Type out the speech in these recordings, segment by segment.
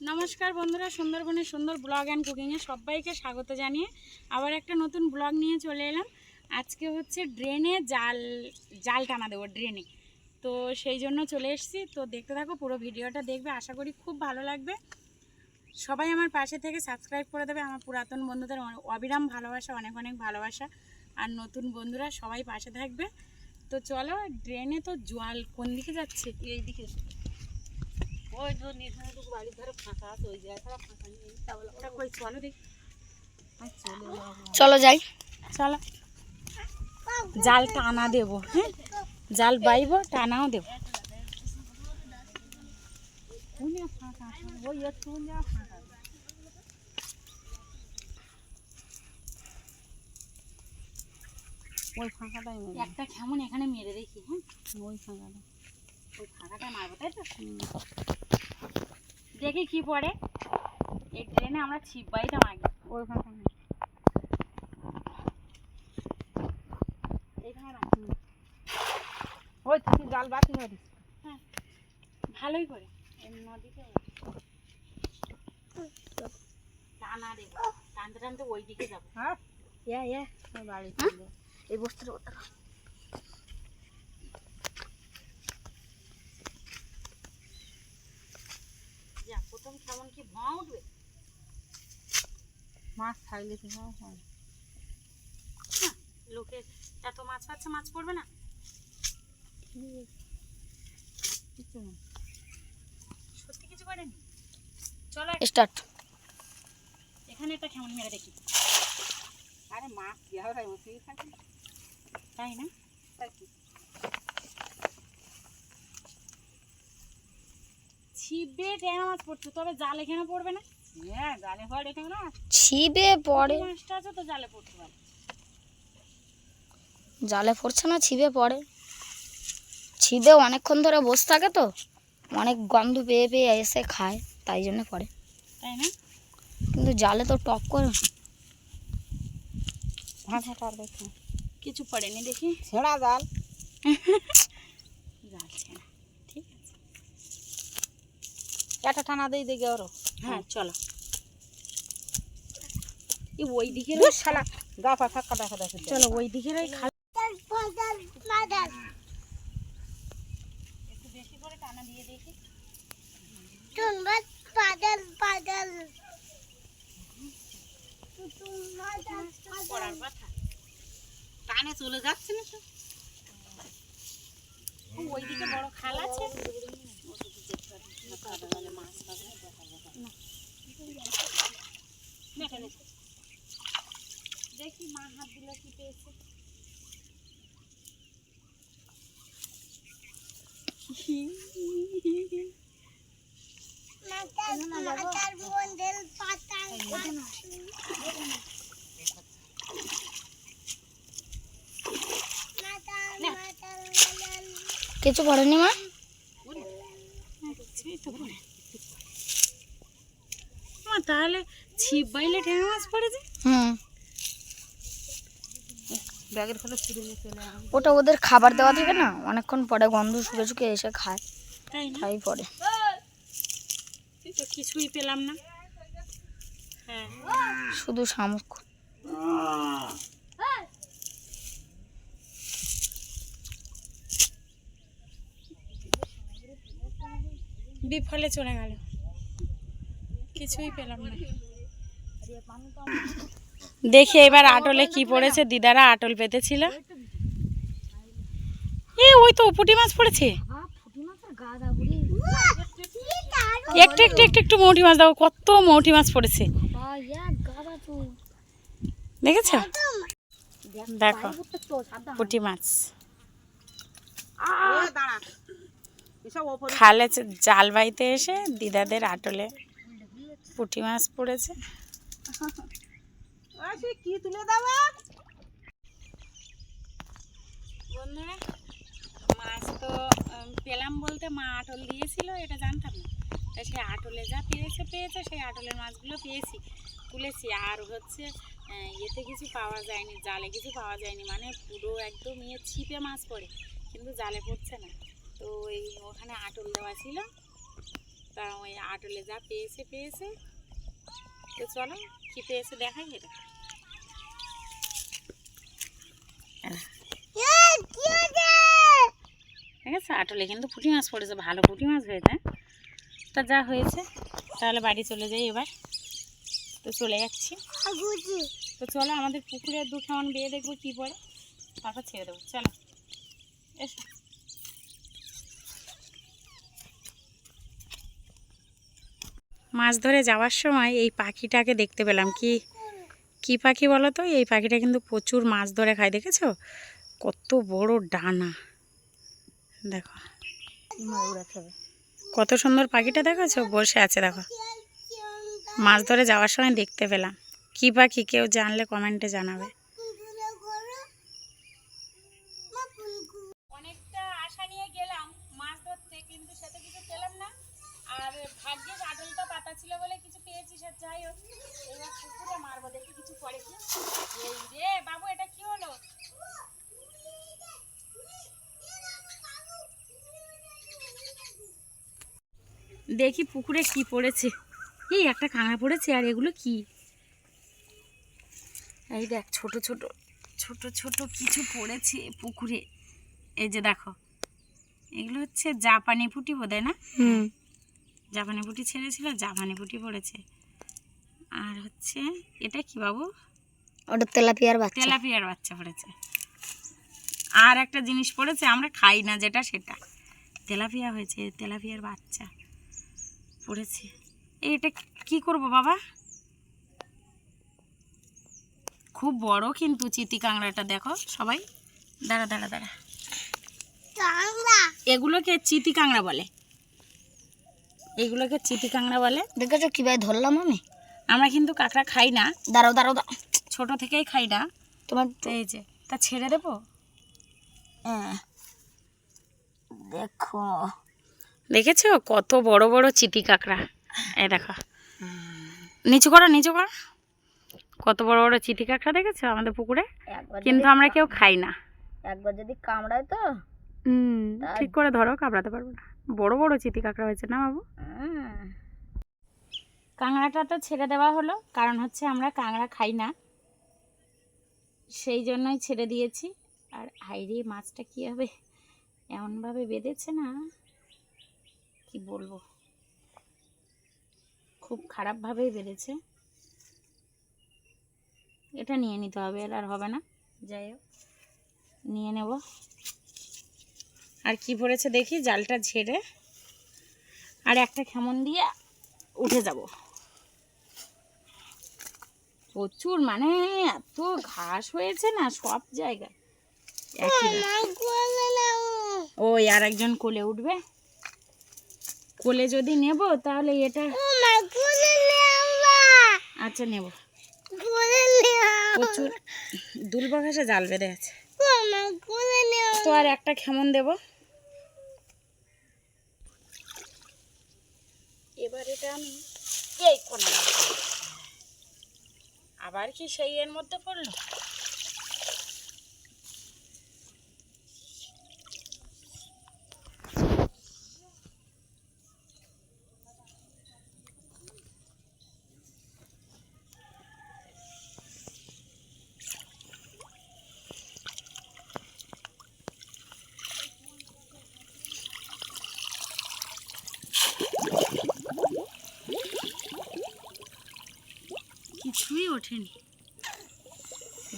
নমস্কার বন্ধুরা, সুন্দরবনের সুন্দর ব্লগ অ্যান্ড কুকিংয়ে সবাইকে স্বাগত জানিয়ে আবার একটা নতুন ব্লগ নিয়ে চলে এলাম। আজকে হচ্ছে ড্রেনে জাল জাল টানা দেবো ড্রেনে তো সেই জন্য চলে এসেছি। তো দেখতে থাকো, পুরো ভিডিওটা দেখবে, আশা করি খুব ভালো লাগবে। সবাই আমার পাশে থেকে সাবস্ক্রাইব করে দেবে। আমার পুরাতন বন্ধুদের অবিরাম ভালোবাসা, অনেক অনেক ভালোবাসা। আর নতুন বন্ধুরা সবাই পাশে থাকবে। তো চলো ড্রেনে তো জল কোন দিকে যাচ্ছে? এই দিকে ওই বাড়ির ধারে ফাঁকা আছে ওই জায়গা ছাড়া ফাঁকা নেই। তাহলে ওটা কই চলো দেখি। চলে চলো যাই। চলো। জাল টানা দেবো হ্যাঁ? জাল বাইব টানাও দেবো? ওই ফাঁকা ওই ফাঁকাটাই মেরে একটা কেমন এখানে মেরে দেখি হ্যাঁ? ওই ফাঁকাটা। ওই ফাঁকাটা মারবো তাই তো? দেখি কি পড়ে। এই ট্রেনে আমরা ছিপ বাইতাম আগে। ওই ফাঁকা নেই এইখানে রাখ। ওই তুই জাল বাতি মারিস ভালোই করে। নদীতে টানা দেবো টানতে টানতে ওই দিকে যাব। হ্যাঁ? ইয়া ইয়া। ওই বাড়ি চলে। এই বস্তুর প্রথম কেমন কি ভোঁ উঠবে? মাছ খাইলে কি হয় হয়? হ্যাঁ, লোকে এত মাছ পাচ্ছে মাছ পড়বে না? সত্যি কিছু করেনি? চলো স্টার্ট এখানে একটা কেমন মেরে দেখি। আরে মাছ কি বসেই থাকে। তাই না? তাই কি? ছিপে ট্যাংরা মাছ পড়ছে তবে জাল এখানে পড়বে না। হ্যাঁ জালে পড়ে এটা না। ছিবে পড়ে। মাছটা আছে তো জালে পড়তে পারে। জালে পড়ছে না ছিবে পড়ে। ছিবে অনেকক্ষণ ধরে বসে থাকে তো অনেক গন্ধ পেয়ে পেয়ে এসে খায় তাই জন্য পড়ে। তাই না? কিন্তু জালে তো টপ করে। দেখো। কিছু পড়েনি দেখি। ছেঁড়া জাল ছেঁড়া। ঠিক আছে একটা টানা দিয়ে দেখি ওরও হ্যাঁ চলো। ওই ধুর শালা গা পা ফাঁকা দেখা দেখে চলো ওই খাল একটু বেশি করে টানা দিয়ে দেখি পড়ার কথা কানে চলে যাচ্ছে না সব ও, বড় খাল আছে। দেখি মা হাত দিল কি পেয়েছে কিছু পড়েনি মা কিছুই তো পড়ে মা? তাহলে ছিপ বাইলে ঠেঙা মাছ পড়েছে হুম। ব্যাগের ফলে ছুটে চলে ওটা ওদের খাবার দেওয়া থাকে না অনেকক্ষণ পরে গন্ধ শুকে শুকে এসে খায়। তাই তাই পড়ে। তো কিছুই পেলাম না। হ্যাঁ। শুধু শামুক। বিফলে চলে গেল। কিছুই পেলাম না। দেখি এবার আটলে কি পড়েছে। দিদারা আটল পেতেছিল। ওই তো পুঁটি মাছ পড়েছে। একটু একটু একটু একটু মৌটি মাছ দাও। কত মৌটি মাছ পড়েছে। দেখেছ? দেখো, পুটি মাছ। খালে চ- জাল বাইতে এসে দিদাদের আটলে পুঁটি মাছ পড়েছে। কি তুলে বন্ধুরা মাছ তো পেলাম বলতে মা আটল দিয়েছিল এটা জানতাম না। তা সেই আটলে যা পেয়েছে পেয়েছে সেই আটলের মাছগুলো পেয়েছি তুলেছি। আর হচ্ছে ইয়েতে কিছু পাওয়া যায়নি জালে কিছু পাওয়া যায়নি মানে পুরো একদম ইয়ে ছিপে মাছ পড়ে কিন্তু জালে পড়ছে না। তো ওই ওখানে আটল দেওয়া ছিল। তা ওই আটলে যা পেয়েছে পেয়েছে। তো চলো, কি পেয়েছে দেখাই এটা। ঠিক আছে, আটলে কিন্তু পুঁটি মাছ পড়েছে, ভালো পুঁটি মাছ হয়েছে। তা যা হয়েছে, তাহলে বাড়ি চলে যাই এবার। তো চলে যাচ্ছি। তো চলো, আমাদের পুকুরের দু কেমন বেয়ে দেখব কী পড়ে। তারপর ছেড়ে দেবো, চলো। এসো। মাছ ধরে যাওয়ার সময় এই পাখিটাকে দেখতে পেলাম। কি কি পাখি বলো তো? এই পাখিটা কিন্তু প্রচুর মাছ ধরে খায়, দেখেছ? কত বড় ডানা। দেখো। কত সুন্দর পাখিটা দেখেছ? বসে আছে, দেখো। মাছ ধরে যাওয়ার সময় দেখতে পেলাম। কি পাখি, কেউ জানলে কমেন্টে জানাবে অনেকটা আশা নিয়ে গেলাম মাছ ধরতে কিন্তু সেটা কিছু পেলাম না আর ভাগ্যের আদলটা পাতা ছিল বলে কিছু পেয়েছি সে যাই হোক এবার পুকুরে মারবো দেখি কিছু পড়ে কি এই রে বাবু এটা কি হলো দেখি পুকুরে কি পড়েছে। এই একটা কাঁকড়া পড়েছে আর এগুলো কি? এই দেখ ছোট ছোট ছোট ছোট কিছু পড়েছে পুকুরে। এই যে দেখো এগুলো হচ্ছে জাপানি পুঁটি বোধ না? হুম। জাপানি পুঁটি ছেড়েছিল জাপানি পুঁটি পড়েছে। আর হচ্ছে এটা কি বাবু? ওটা তেলাপিয়ার বাচ্চা। তেলাপিয়ার বাচ্চা পড়েছে। আর একটা জিনিস পড়েছে আমরা খাই না যেটা সেটা। তেলাপিয়া হয়েছে তেলাপিয়ার বাচ্চা। পড়েছে। এইটা কি করব বাবা? খুব বড় কিন্তু চিতি কাঁকড়াটা দেখো সবাই। দাঁড়া দাঁড়া দাঁড়া। এগুলোকে চিতি কাঁকড়া বলে। এগুলোকে চিতি কাঁকড়া বলে। দেখেছ কীভাবে ধরলাম আমি? আমরা কিন্তু কাঁকড়া খাই না। দাঁড়াও দাঁড়াও দাঁড়াও। ছোট থেকেই খাই না। তোমার এই যে তা ছেড়ে দেবো? হ্যাঁ। দেখো। দেখেছ? কত বড় বড় চিতি কাঁকড়া। এই দেখো। নিচু করো নিচু করো। কত বড় বড় চিতি কাঁকড়া দেখেছ আমাদের পুকুরে? কিন্তু আমরা কেউ খাই না। একবার যদি কামড়ায় তো? হুম ঠিক করে ধরো কামড়াতে পারব না। বড় বড় চিতি কাঁকড়া হয়েছে না বাবু? কাঁকড়াটা তো ছেড়ে দেওয়া হলো কারণ হচ্ছে আমরা কাঁকড়া খাই না। সেই জন্যই ছেড়ে দিয়েছি। আর হাইরে মাছটা কী হবে? এমনভাবে বেঁধেছে না? কি বলব? খুব খারাপভাবেই বেড়েছে। এটা নিয়ে নিতে হবে এর আর হবে না। যাই হোক নিয়ে নেব। আর কি পড়েছে দেখি জালটা ঝেড়ে। আর একটা খেমন দিয়ে উঠে যাব। প্রচুর মানে এত ঘাস হয়েছে না সব জায়গায়। ওই আর একজন কোলে উঠবে। কোলে যদি নেব তাহলে এটা আচ্ছা নেব। প্রচুর দুলবা ঘাসে জাল বেঁধে আছে। তো আর একটা খেমন দেব। এবার এটা আমি এই রাখব। আবার কি সেই এর মধ্যে পড়ল কিছুই ওঠেনি।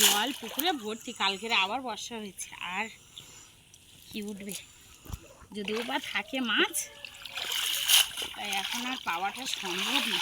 জল পুকুরে ভর্তি, কালকের আবার বর্ষা হয়েছে, আর কি উঠবে? যদিও বা থাকে মাছ, তাই এখন আর পাওয়াটা সম্ভব না।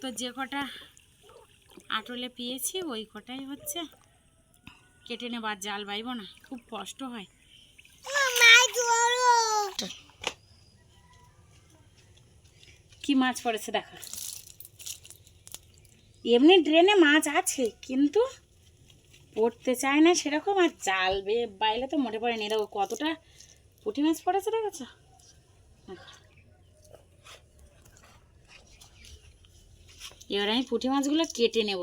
তো যে কটা আটলে পেয়েছি, ওই কটাই হচ্ছে। কেটে নেবার জাল বাইব না, খুব কষ্ট হয়। কি মাছ পড়েছে দেখা? এমনি ড্রেনে মাছ আছে, কিন্তু পড়তে চায় না সেরকম আর জাল বাইলে তো মোটে পড়ে নিয়ে দেখো কতটা পুঁটি মাছ পড়েছে, দেখেছ? এবার আমি পুঁটি মাছগুলো কেটে নেব।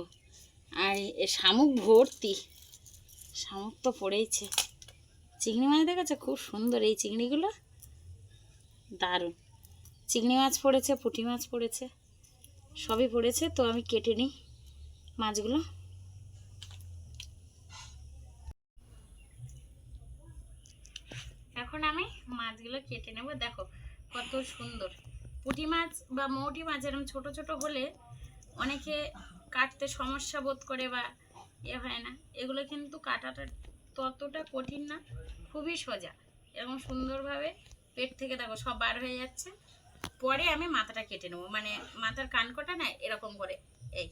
আর এ শামুক ভর্তি। শামুক তো পড়েইছে। চিংড়ি মাছ দেখেছ? খুব সুন্দর এই চিংড়িগুলো। দারুণ। চিংড়ি মাছ পড়েছে, পুঁটি মাছ পড়েছে। সবই পড়েছে তো আমি কেটে নিই মাছগুলো। এখন আমি মাছগুলো কেটে নেব। দেখো কত সুন্দর। পুঁটি মাছ বা মৌটি মাছ এরকম ছোট ছোট হলে অনেকে কাটতে সমস্যা বোধ করে বা এ হয় না। এগুলো কিন্তু কাটাটা ততটা কঠিন না, খুবই সোজা। এরকম সুন্দরভাবে পেট থেকে দেখো সব বার হয়ে যাচ্ছে। পরে আমি মাথাটা কেটে নেব। মানে মাথার কানকটা না এরকম করে এই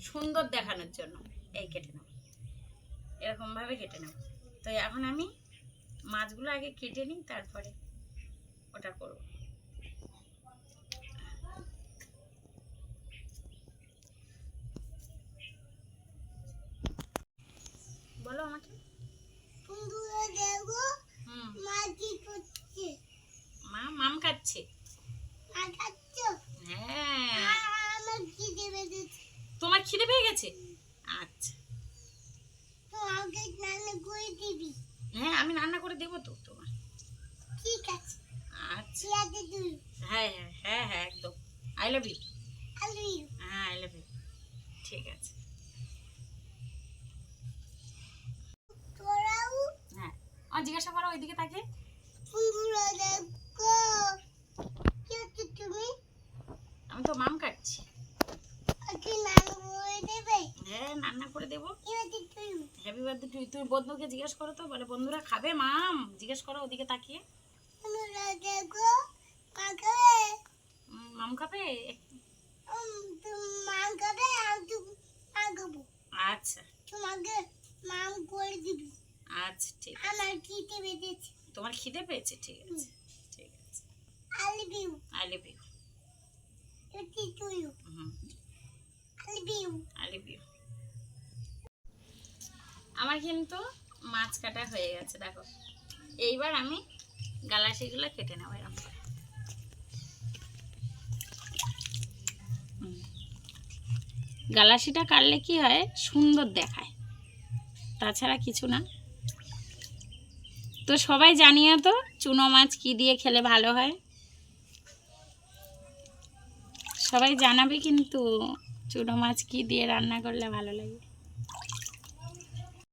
সুন্দর দেখানোর জন্য এই কেটে নেব। এরকমভাবে কেটে নেব। তো এখন আমি মাছগুলো আগে কেটে নিই তারপরে ওটা করব। বলো আমাকে। মা মাম খাচ্ছে। হ্যাঁ। তোমার খিদে পেয়ে গেছে? আচ্ছা। হ্যাঁ আমি রান্না করে দেবো তো তোমার। ঠিক আছে। আচ্ছা। হ্যাঁ হ্যাঁ হ্যাঁ হ্যাঁ একদম। আই লাভ ইউ আলু হ্যাঁ আই লাভ ইউ ঠিক আছে। হ্যাঁ। আর জিজ্ঞাসা করো ওইদিকে তাকে ফুলগুলো দেখো কি হচ্ছে তুমি আমি তো মাম কাটছি আজকে নানু বলে দেবে হ্যাঁ রান্না করে দেবো কি হচ্ছে তুমি হ্যাপি বার্থডে তুই তুই বন্ধুকে জিজ্ঞেস করো তো বলে বন্ধুরা খাবে মাম? জিজ্ঞেস করো ওদিকে তাকিয়ে। মাম খাবে? আচ্ছা। তোমাকে মাম করে দিবি আচ্ছা ঠিক আমার খিদে বেঁধেছে তোমার খিদে পেয়েছে? ঠিক আছে ঠিক আছে। আই আলু বিউ আই লাভ ইউ হুম। আলু বিউ আই লাভ ইউ আমার কিন্তু মাছ কাটা হয়ে গেছে, দেখো। এইবার আমি গালাসিগুলো কেটে নেব এরকম গালাসিটা কাটলে কি হয়? সুন্দর দেখায়। তাছাড়া কিছু না। তো সবাই জানিও তো, চুনো মাছ কি দিয়ে খেলে ভালো হয়? সবাই জানাবে কিন্তু চুনো মাছ কি দিয়ে রান্না করলে ভালো লাগে।